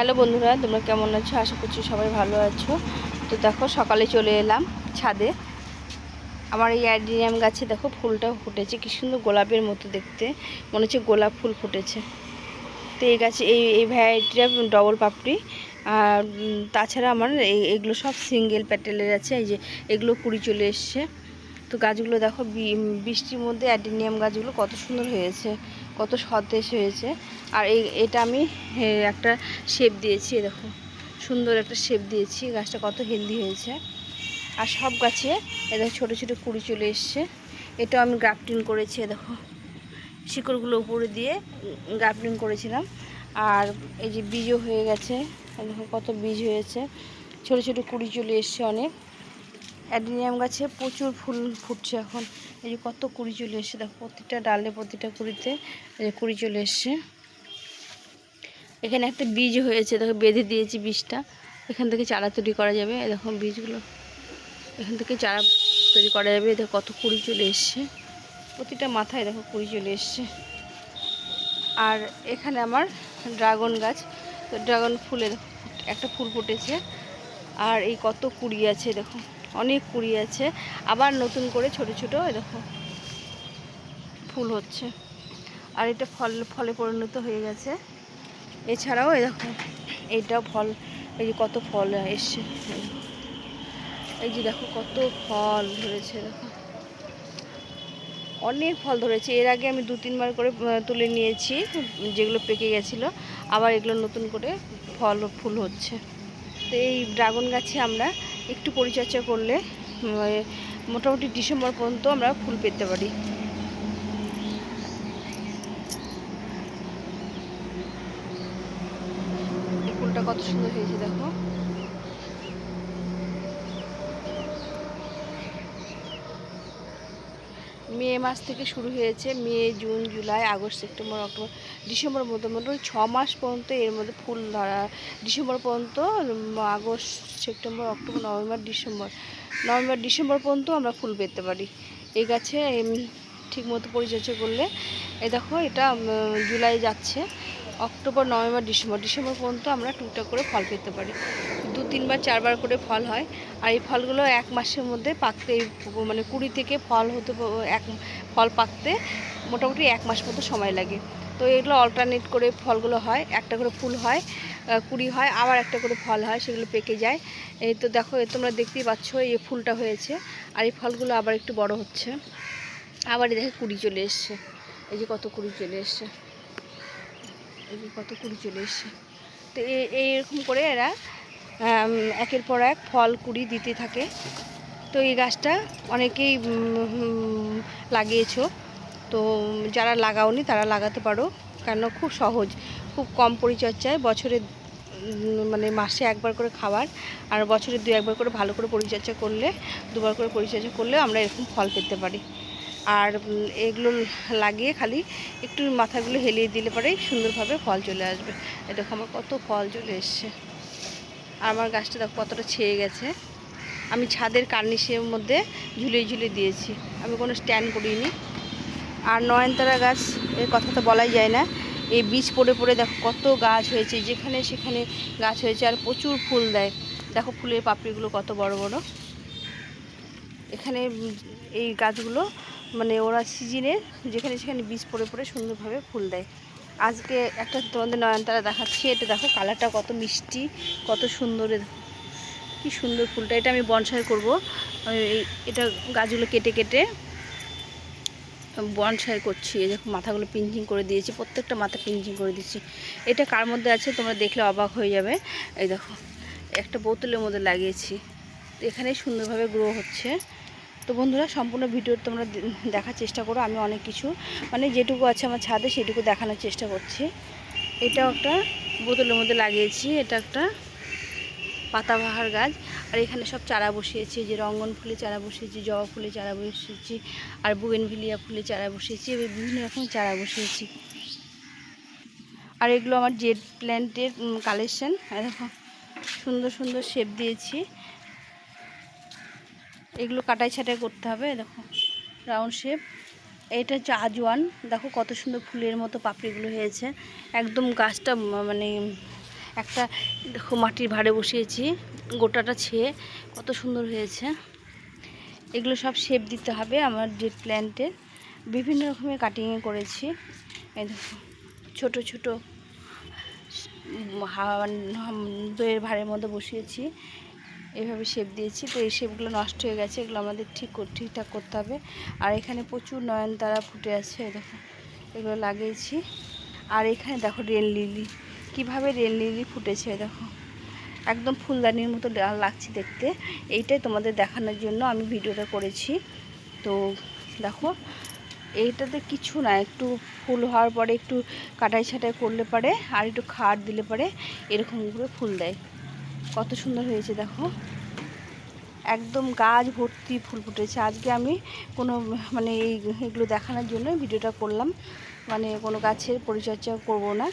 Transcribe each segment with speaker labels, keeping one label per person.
Speaker 1: Hello বন্ধুরা, তোমরা কেমন আছো? আশা করছি সবাই ভালো আছো। তো দেখো, সকালে চলে এলাম ছাদে। আমার এই অ্যাডিনিয়াম গাছে দেখো ফুলটা ফুটেছে। কি সুন্দর গোলাপের মতো দেখতে। মনে হচ্ছে গোলাপ ফুল ফুটেছে। তো এই গাছে, এই এই ভ্যারাইটিটা ডবল পাপড়ি। আর তাছাড়া আমার এই, এগুলো সব সিঙ্গেল প্যাটেলের আছে। এই যে, এগুলো কুড়ি চলে এসছে। তো গাছগুলো দেখো বৃষ্টির মধ্যে অ্যাডিনিয়াম গাছগুলো কত সুন্দর হয়েছে। কত সতেজ হয়েছে। আর এই, এটা আমি একটা শেপ দিয়েছি দেখো। সুন্দর একটা শেপ দিয়েছি, গাছটা কত হেলদি হয়েছে। আর সব গাছে, এ দেখো, ছোটো ছোটো কুড়ি চলে এসছে। এটাও আমি গ্রাফটিং করেছি দেখো। শিকড়গুলো উপরে দিয়ে গ্রাফটিং করেছিলাম। আর এই যে বীজও হয়ে গেছে দেখো কত বীজ হয়েছে। ছোটো ছোটো কুড়ি চলে এসছে অনেক। অ্যাডিনিয়াম গাছে প্রচুর ফুল ফুটছে এখন। এই যে কত কুড়ি চলে এসছে, দেখো প্রতিটা ডালে প্রতিটা কুড়িতে এই কুড়ি চলে এসছে। এখানে একটা বীজ হয়েছে, দেখো বেঁধে দিয়েছি বীজটা। এখান থেকে চারা তৈরি করা যাবে দেখো বীজগুলো। এখান থেকে চারা তৈরি করা যাবে দেখো কত কুড়ি চলে এসছে। প্রতিটা মাথায় দেখো কুড়ি চলে এসছে। আর এখানে আমার ড্রাগন গাছ, তো ড্রাগন ফুলের একটা ফুল ফুটেছে। আর এই কত কুড়ি আছে, দেখো। অনেক কুড়ি আছে। আবার নতুন করে ছোট ছোট দেখো, ফুল হচ্ছে। আর এটা ফল, ফলে পরিণত হয়ে গেছে। এছাড়াও দেখো, এইটাও ফল, এই যে কত ফল এসছে। এই যে দেখো, কত ফল ধরেছে, দেখো। অনেক ফল ধরেছে। এর আগে আমি দু তিনবার করে তুলে নিয়েছি, যেগুলো পেকে গেছিল। আবার এগুলো নতুন করে ফল, ফুল হচ্ছে। তো এই ড্রাগন গাছে আমরা একটু পরিচর্যা করলে মোটামুটি ডিসেম্বর পর্যন্ত আমরা ফুল পেতে পারি। ফুলটা কত সুন্দর হয়েছে দেখো। মে মাস থেকে শুরু হয়েছে, May, June, July, August, September, October, December পর্যন্ত। মোটামুটি ছ মাস পর্যন্ত এর মধ্যে ফুল ধরা, ডিসেম্বর পর্যন্ত August, September, October, November, December November, December পর্যন্ত আমরা ফুল পেতে পারি। এই গাছে ঠিকমতো পরিচর্যা করলে এ দেখো এটা জুলাই যাচ্ছে। October, November, December. ডিসেম্বর পর্যন্ত আমরা টুকটাক করে ফল পেতে পারি। দু, তিনবার, চারবার করে ফল হয়। আর এই ফলগুলো এক মাসের মধ্যে পাকতে মানে কুড়ি থেকে ফল হতে এক, ফল পাকতে মোটামুটি এক মাস মতো সময় লাগে। তো এগুলো অল্টারনেট করে ফলগুলো হয়। একটা করে ফুল হয় কুড়ি হয়, আবার একটা করে ফল হয়, সেগুলো পেকে যায়। এই তো দেখো তোমরা দেখতেই পাচ্ছ এই ফুলটা হয়েছে। আর এই ফলগুলো আবার একটু বড় হচ্ছে। আবার দেখে কুড়ি চলে এসছে। এই যে কত কুড়ি চলে এসছে। এই কত কুড়ি চলে এসছে। তো এইরকম করে এরা একের পর এক ফল, কুড়ি দিতে থাকে। তো এই গাছটা অনেকেই লাগিয়েছো। তো যারা লাগাওনি তারা লাগাতে পারো, কেন খুব সহজ। খুব কম পরিচর্যায় বছরে মানে মাসে একবার করে খাবার আর বছরে দু একবার করে ভালো করে পরিচর্যা করলে, দুবার করে পরিচর্যা করলে আমরা এরকম ফল পেতে পারি। আর এগুলো লাগিয়ে খালি একটু মাথাগুলো হেলিয়ে দিলে পরেই সুন্দরভাবে ফল চলে আসবে। এই দেখো আমার কত ফল চলে এসছে। আর আমার গাছটা দেখো কতটা ছেয়ে গেছে। আমি ছাদের কার্নিশের মধ্যে ঝুলিয়ে ঝুলিয়ে দিয়েছি। আমি কোনো স্ট্যান্ড করিনি। আর নয়নতারা গাছ, এর কথা তো বলাই যায় না। এই বীজ পড়ে পড়ে দেখো কত গাছ হয়েছে, যেখানে সেখানে গাছ হয়েছে আর প্রচুর ফুল দেয়। দেখো ফুলের পাপড়িগুলো কত বড় বড়। এখানে এই গাছগুলো মানে ওরা সিজনে যেখানে সেখানে বীজ পড়ে পড়ে সুন্দরভাবে ফুল দেয়। আজকে একটা তোমাদের নয়নতারা দেখাচ্ছি, এটা দেখো কালারটা কত মিষ্টি, কত সুন্দর কি সুন্দর ফুলটা। এটা আমি বনসাই করব। এই, এটা গাছগুলো কেটে কেটে বনসাই করছি। এই দেখো মাথাগুলো পিঞ্চিং করে দিয়েছি, প্রত্যেকটা মাথা পিঞ্চিং করে দিচ্ছি। এটা কার মধ্যে আছে তোমরা দেখলে অবাক হয়ে যাবে। এই দেখো, একটা বোতলের মধ্যে লাগিয়েছি। এখানে সুন্দরভাবে গ্রো হচ্ছে। তো বন্ধুরা, সম্পূর্ণ ভিডিও তোমরা দেখার চেষ্টা করো, আমি অনেক কিছু। মানে যেটুকু আছে আমার ছাদে, সেটুকু দেখানোর চেষ্টা করছি। এটাও একটা বোতলের মধ্যে লাগিয়েছি, এটা একটা পাতাবাহার গাছ। আর এখানে সব চারা বসিয়েছি যে রঙ্গন ফুলে চারা বসিয়েছি, জবা ফুলে চারা বসিয়েছি, আর বুগেনভিলিয়া ফুলে চারা বসিয়েছি, এবার বিভিন্ন রকম চারা বসিয়েছি। আর এগুলো আমার জেড প্ল্যান্টের কালেকশান দেখো সুন্দর সুন্দর শেপ দিয়েছি। এগুলো কাটাই ছাটাই করতে হবে, দেখো রাউন্ড শেপ এটা হচ্ছে আজওয়ান, দেখো কত সুন্দর ফুলের মতো পাপড়িগুলো হয়েছে। একদম গাছটা মানে একটা, দেখো মাটির ভাড়ে বসিয়েছি, গোটাটা ছেয়ে কত সুন্দর হয়েছে। এগুলো সব শেপ দিতে হবে আমার যে প্ল্যান্টের বিভিন্ন রকমের কাটিংয়ে করেছি। এই দেখো, ছোটো ছোটো দইয়ের ভাড়ের মধ্যে বসিয়েছি। এইভাবে শেপ দিয়েছি। তো এই শেপগুলো নষ্ট হয়ে গেছে, এগুলো আমাদের ঠিক ঠিকঠাক করতে হবে। আর এখানে প্রচুর নয়নতারা ফুটে আছে দেখো, এগুলো লাগিয়েছি। আর এখানে দেখো রেল লিলি কীভাবে রেল লিলি ফুটেছে দেখো। একদম ফুলদানির মতো লাগছে দেখতে। এইটাই তোমাদের দেখানোর জন্য আমি ভিডিওটা করেছি। তো দেখো, এইটাতে কিছু না, একটু ফুল হওয়ার পরে একটু কাটাই ছাটাই করলে পারে, আর একটু খাট দিলে পারে, এরকম করে ফুল দেয়। কত সুন্দর হয়েছে, দেখো। একদম গাছ ভর্তি ফুল ফুটেছে। আজকে আমি কোনো মানে এই এগুলো দেখানোর জন্য ভিডিওটা করলাম। মানে কোনো গাছের পরিচর্যা করব না।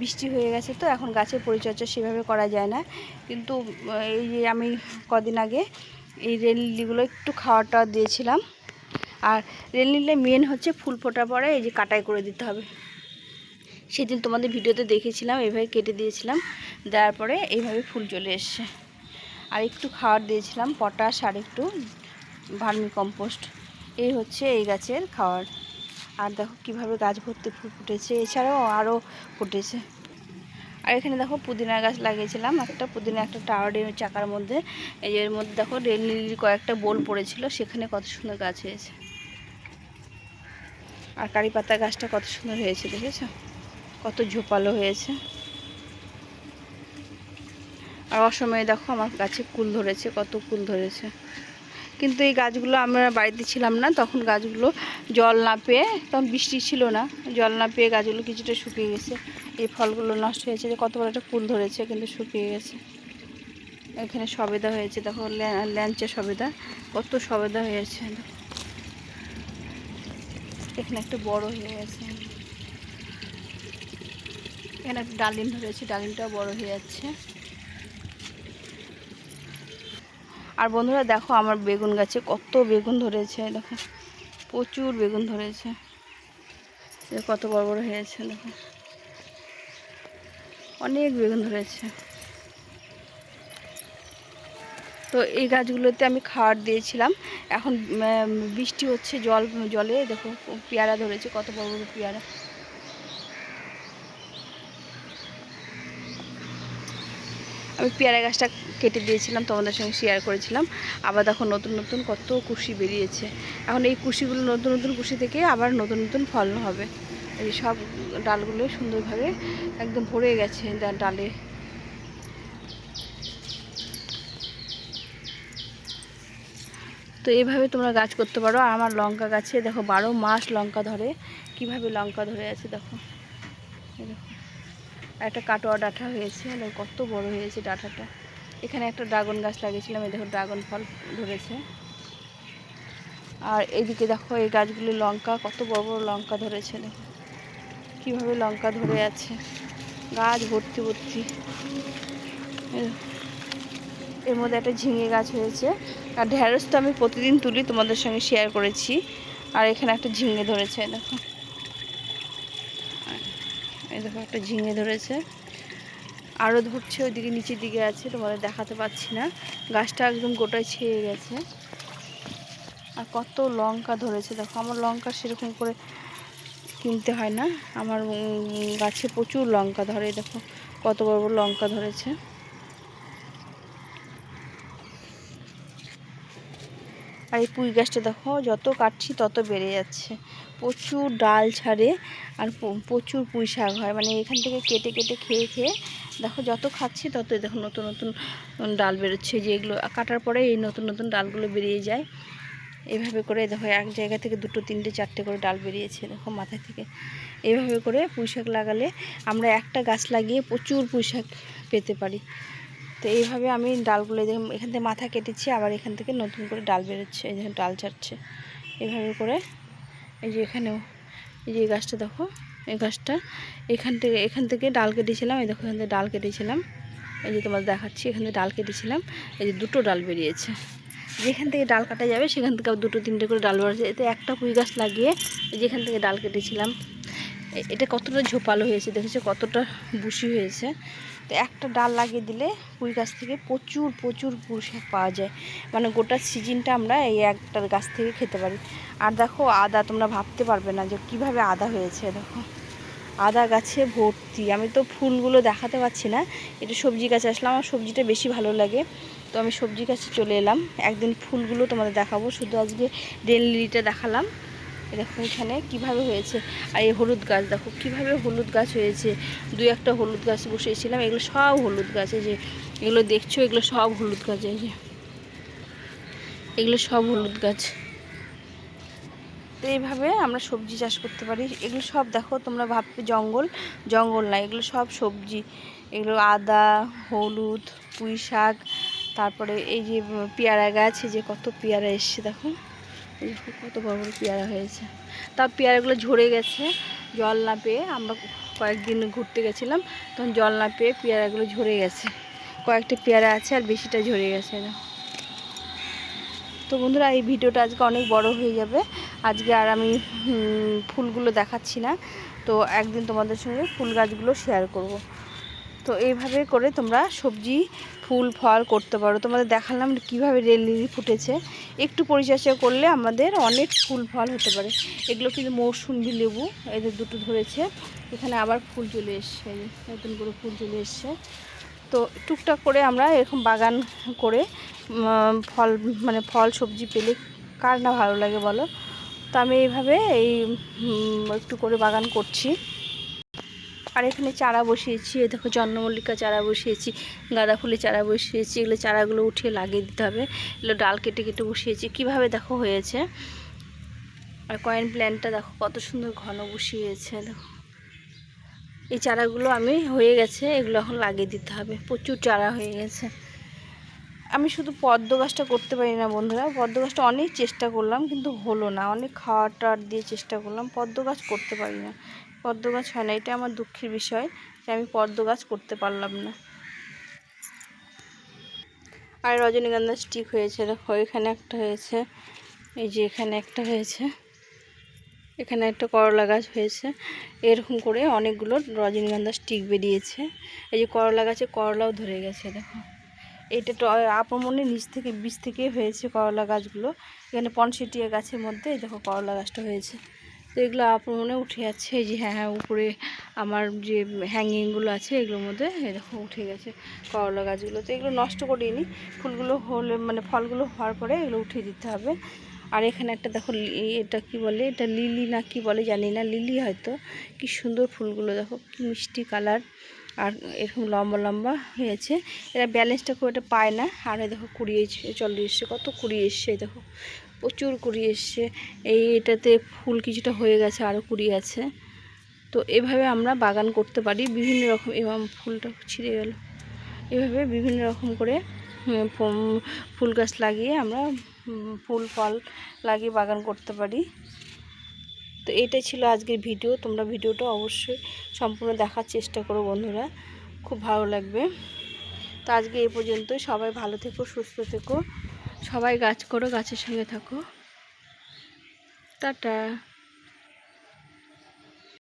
Speaker 1: বৃষ্টি হয়ে গেছে তো, এখন গাছের পরিচর্যা সেভাবে করা যায় না। কিন্তু, এই যে আমি কদিন আগে এই রেল লিলিগুলো একটু খাওয়াটা দিয়েছিলাম। আর রেল নিলে মেন হচ্ছে ফুল ফোটার পরে এই যে কাটাই করে দিতে হবে। সেদিন তোমাদের ভিডিওতে দেখেছিলাম এইভাবে কেটে দিয়েছিলাম, দেওয়ার পরে এইভাবে ফুল চলে এসছে। আর একটু খাবার দিয়েছিলাম, পটাশ আর একটু ভার্মি কম্পোস্ট এই হচ্ছে এই গাছের খাবার আর দেখো কীভাবে গাছ ভর্তি ফুল ফুটেছে, এছাড়াও আরও ফুটেছে। আর এখানে দেখো পুদিনা গাছ লাগিয়েছিলাম, একটা পুদিনা, একটা টাওয়ারের চাকার মধ্যে। এর মধ্যে দেখো রেল লিলির কয়েকটা বোল পড়েছিল, সেখানে কত সুন্দর গাছ হয়েছে। আর কারি পাতা গাছটা কত সুন্দর হয়েছে, দেখেছ? কত ঝোপালো হয়েছে। আর অসময়ে দেখো আমার গাছে কুল ধরেছে, কত কুল ধরেছে। কিন্তু এই গাছগুলো আমরা বাড়িতে ছিলাম না, তখন গাছগুলো জল না পেয়ে, তখন বৃষ্টি ছিল না, জল না পেয়ে গাছগুলো কিছুটা শুকিয়ে গেছে। এই ফলগুলো নষ্ট হয়েছে, যে কত বড় একটা কুল ধরেছে, কিন্তু শুকিয়ে গেছে। এখানে সবেদা হয়েছে, দেখো ল্যা- ল্যাঞ্চা সবেদা, কত সবেদা হয়েছে। এখানে একটা বড় হয়ে গেছে। এখানে একটা ডালিম ধরেছে ডালিমটাও বড় হয়ে যাচ্ছে। আর বন্ধুরা দেখো আমার বেগুন গাছে কত বেগুন ধরেছে, দেখো। প্রচুর বেগুন ধরেছে। কত বড় বড় হয়েছে দেখো। অনেক বেগুন ধরেছে। তো এই গাছগুলোতে আমি খাবার দিয়েছিলাম। এখন বৃষ্টি হচ্ছে জল, জলে, দেখো, পেয়ারা ধরেছে, কত বড় বড় পেয়ারা। আমি পেয়ারা গাছটা কেটে দিয়েছিলাম, তোমাদের সঙ্গে শেয়ার করেছিলাম। আবার দেখো নতুন নতুন কত কুশি বেরিয়েছে। এখন এই কুশিগুলো নতুন নতুন কুশি থেকে আবার নতুন নতুন ফল হবে। এই সব ডালগুলো সুন্দরভাবে একদম ভরে গেছে ডালে। তো এইভাবে তোমরা গাছ করতে পারো। আর আমার লঙ্কা গাছে দেখো বারো মাস লঙ্কা ধরে। কীভাবে লঙ্কা ধরে আছে দেখো। দেখো। একটা কাটোয়া ডাঁটা হয়েছে দেখো কত বড় হয়েছে ডাঁটাটা এখানে একটা ড্রাগন গাছ লাগিয়েছিলাম, এই দেখো ড্রাগন ফল ধরেছে। আর এইদিকে দেখো এই গাছগুলি লঙ্কা, কত বড় বড় লঙ্কা ধরেছে দেখো। কীভাবে লঙ্কা ধরে আছে। গাছ ভর্তি ভর্তি। এর মধ্যে একটা ঝিঙে গাছ হয়েছে। আর ঢ্যাঁড়স তো আমি প্রতিদিন তুলি, তোমাদের সঙ্গে শেয়ার করেছি। আর এখানে একটা ঝিঙে ধরেছে দেখো এই দেখো একটা ঝিঙে ধরেছে। আরও ধরছে, ওইদিকে নিচের দিকে আছে, তোমাদের দেখাতে পাচ্ছি না। গাছটা একদম গোটায় ছেয়ে গেছে। আর কত লঙ্কা ধরেছে, দেখো, আমার লঙ্কা সেরকম করে কিনতে হয় না। আমার গাছে প্রচুর লঙ্কা ধরে, দেখো, কত বড় বড় লঙ্কা ধরেছে। আর এই পুঁই গাছটা দেখো, যত কাটছি তত বেড়ে যাচ্ছে। প্রচুর ডাল ছাড়ে আর প্রচুর পুঁই শাক হয়। মানে এখান থেকে কেটে কেটে খেয়ে খেয়ে দেখো যত খাচ্ছি ততই দেখো নতুন নতুন ডাল বেরোচ্ছে। যেগুলো কাটার পরে এই নতুন নতুন ডালগুলো বেরিয়ে যায়। এভাবে করে দেখো এক জায়গা থেকে দুটো, তিনটে, চারটে করে ডাল বেরিয়েছে দেখো মাথা থেকে। এভাবে করে পুঁই শাক লাগালে আমরা একটা গাছ লাগিয়ে প্রচুর পুঁই শাক পেতে পারি। তো এইভাবে আমি ডালগুলো এখান থেকে মাথা কেটেছি, আবার এখান থেকে নতুন করে ডাল বেরোচ্ছে, এই ডাল ছাড়ছে। এইভাবে করে এই যে এখানেও, এই যে এই গাছটা দেখো, এই গাছটা এখান থেকে এখান থেকে ডাল কেটেছিলাম, এই দেখো এখান থেকে ডাল কেটেছিলাম। এই যে তোমাদের দেখাচ্ছি, এখান থেকে ডাল কেটেছিলাম, এই যে দুটো ডাল বেরিয়েছে। যেখান থেকে ডাল কাটা যাবে, সেখান থেকে দুটো তিনটে করে ডাল বেরোচ্ছে এতে একটা পুঁই গাছ লাগিয়ে যেখান থেকে ডাল কেটেছিলাম। এটা কতটা ঝোপালো হয়েছে, দেখেছ? কতটা বুশি হয়েছে। তো একটা ডাল লাগিয়ে দিলে পুঁই গাছ থেকে প্রচুর প্রচুর পুঁই শাক পাওয়া যায়। মানে গোটা সিজনটা আমরা এই একটার গাছ থেকে খেতে পারি। আর দেখো আদা তোমরা ভাবতে পারবে না যে কীভাবে আদা হয়েছে, দেখো। আদা গাছে ভর্তি। আমি তো ফুলগুলো দেখাতে পাচ্ছি না। একটু সবজি গাছে আসলাম, আমার সবজিটা বেশি ভালো লাগে। তো আমি সবজি গাছে চলে এলাম। একদিন ফুলগুলো তোমাদের দেখাবো। শুধু আজকে ডেল লিলিটা দেখালাম। এই দেখো এখানে কীভাবে হয়েছে? আর এই হলুদ গাছ দেখো, কীভাবে হলুদ গাছ হয়েছে? দু একটা হলুদ গাছ বসিয়েছিলাম, এগুলো সব হলুদ গাছ, এই যে এগুলো দেখছ, এগুলো সব হলুদ গাছ, এই যে। এগুলো সব হলুদ গাছ। তো এইভাবে আমরা সবজি চাষ করতে পারি। এগুলো সব দেখো, তোমরা ভাববে জঙ্গল। জঙ্গল না, এগুলো সব সবজি। এগুলো আদা, হলুদ পুঁই শাক তারপরে এই যে পেয়ারা গাছ যে কত পেয়ারা এসছে দেখো। দেখো কত বড় বড় পেয়ারা হয়েছে। তার পেয়ারাগুলো ঝরে গেছে, জল না পেয়ে আমরা কয়েকদিন ঘুরতে গেছিলাম, তখন জল না পেয়ে পেয়ারাগুলো ঝরে গেছে। কয়েকটা পেয়ারা আছে আর বেশিটা ঝরে গেছে দেখো তো বন্ধুরা, এই ভিডিওটা আজকে অনেক বড় হয়ে যাবে। আজকে আর আমি ফুলগুলো দেখাচ্ছি না। তো একদিন তোমাদের সঙ্গে ফুল গাছগুলো শেয়ার করব। তো এইভাবে করে তোমরা সবজি, ফুল, ফল করতে পারো। তোমাদের দেখালাম কীভাবে রেল লিলি ফুটেছে। একটু পরিচর্যা করলে আমাদের অনেক ফুল, ফল হতে পারে। এগুলো কিন্তু মৌসুমি লেবু, এদের দুটো ধরেছে। এখানে আবার ফুল চলে এসছে, নতুন করে ফুল চলে এসছে। তো টুকটাক করে আমরা এরকম বাগান করে ফল মানে ফল, সবজি পেলে কার না ভালো লাগে বলো? তো আমি এইভাবে এই একটু করে বাগান করছি। আর এখানে চারা বসিয়েছি দেখো চন্দ্রমল্লিকা চারা বসিয়েছি, গাঁদা ফুলের চারা বসিয়েছি, এগুলো চারাগুলো উঠিয়ে লাগিয়ে দিতে হবে। এগুলো ডাল কেটে কেটে বসিয়েছি। কীভাবে দেখো হয়েছে? আর কয়েন প্ল্যান্টটা দেখো কত সুন্দর ঘন বসিয়েছে, দেখো। এই চারাগুলো আমি হয়ে গেছে, এগুলো এখন লাগিয়ে দিতে হবে। প্রচুর চারা হয়ে গেছে। আমি শুধু পদ্ম গাছটা করতে পারি না বন্ধুরা, পদ্ম গাছটা অনেক চেষ্টা করলাম কিন্তু হলো না। অনেক খাওয়া টাওয়ার দিয়ে চেষ্টা করলাম, পদ্ম গাছ করতে পারি না। পদ্ম গাছ হয় না, এটা আমার দুঃখের বিষয় যে আমি পদ্ম গাছ করতে পারলাম না। আর রজনীগন্ধা স্টিক হয়েছে, দেখো এখানে একটা হয়েছে, এই যে এখানে একটা হয়েছে, এখানে একটা করলা গাছ হয়েছে, এরকম করে অনেকগুলো রজনীগন্ধা স্টিক বেরিয়েছে। এই যে করলা গাছে করলাও ধরে গেছে, দেখো। এটা তো আপমনের নিচ থেকে বীজ থেকে হয়েছে করলা গাছগুলো। এখানে পনসেটিয়া গাছের মধ্যে দেখো করলা গাছটা হয়েছে। তো এগুলো আপমনে উঠে যাচ্ছে। যে হ্যাঁ হ্যাঁ উপরে আমার যে হ্যাঙ্গিংগুলো আছে, এগুলোর মধ্যে দেখো উঠে গেছে করলা গাছগুলো। তো এগুলো নষ্ট করিনি ফুলগুলো হলে মানে ফলগুলো হওয়ার পরে এগুলো উঠিয়ে দিতে হবে। আর এখানে একটা দেখো এটা কি বলে? এটা লিলি না কি বলে জানি না, লিলি হয়তো। কি সুন্দর ফুলগুলো দেখো, কি মিষ্টি কালার। আর এরকম লম্বা লম্বা হয়েছে। এরা ব্যালেন্সটা খুব একটা পায় না। আর দেখো কুড়ি এসে চলে এসছে কত কুড়ি এসছে দেখো। প্রচুর কুড়ি এসছে। এই এটাতে ফুল কিছুটা হয়ে গেছে আরও কুড়ি আছে। তো এভাবে আমরা বাগান করতে পারি। বিভিন্ন রকম এবং ফুলটা ছিঁড়ে গেল। এভাবে বিভিন্ন রকম করে ফুল গাছ লাগিয়ে আমরা ফুল, ফল লাগিয়ে বাগান করতে পারি। তো এটাই ছিল আজকের ভিডিও। তোমরা ভিডিওটা অবশ্যই সম্পূর্ণ দেখার চেষ্টা করো বন্ধুরা। খুব ভালো লাগবে। তো আজকে এ পর্যন্তই। সবাই ভালো থেকো, সুস্থ থেকো। সবাই গাছ করো গাছের সঙ্গে থাকো। টাটা।